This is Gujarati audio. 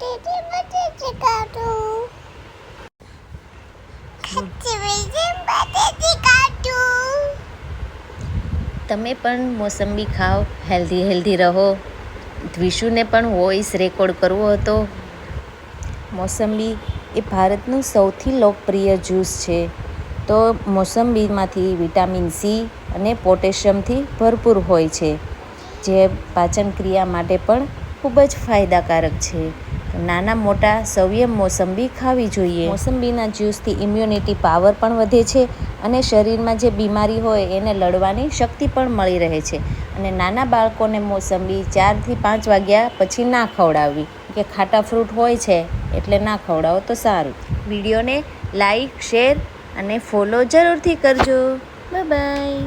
ખચ્ચી બધી બધી તમે પણ મોસંબી ખાઓ હેલ્ધી હેલ્ધી રહો. દ્વિશુને પણ વોઇસ રેકોર્ડ કરવો હતો. મોસંબી એ ભારતનું સૌથી લોકપ્રિય જ્યુસ છે. તો મોસંબીમાંથી વિટામિન સી અને પોટેશિયમથી ભરપૂર હોય છે જે પાચન ક્રિયા માટે પણ ખૂબ જ ફાયદાકારક છે. નાના મોટા સૌએ મોસંબી ખાવી જોઈએ. મોસંબીના જ્યુસથી ઇમ્યુનિટી પાવર પણ વધે છે અને શરીરમાં જે બીમારી હોય એને લડવાની શક્તિ પણ મળી રહે છે. અને નાના બાળકોને મોસંબી ચારથી પાંચ વાગ્યા પછી ના ખવડાવવી. કે ખાટા ફ્રૂટ હોય છે એટલે ના ખવડાવો તો સારું. વિડીયોને લાઈક શેર અને ફોલો જરૂરથી કરજો. બાય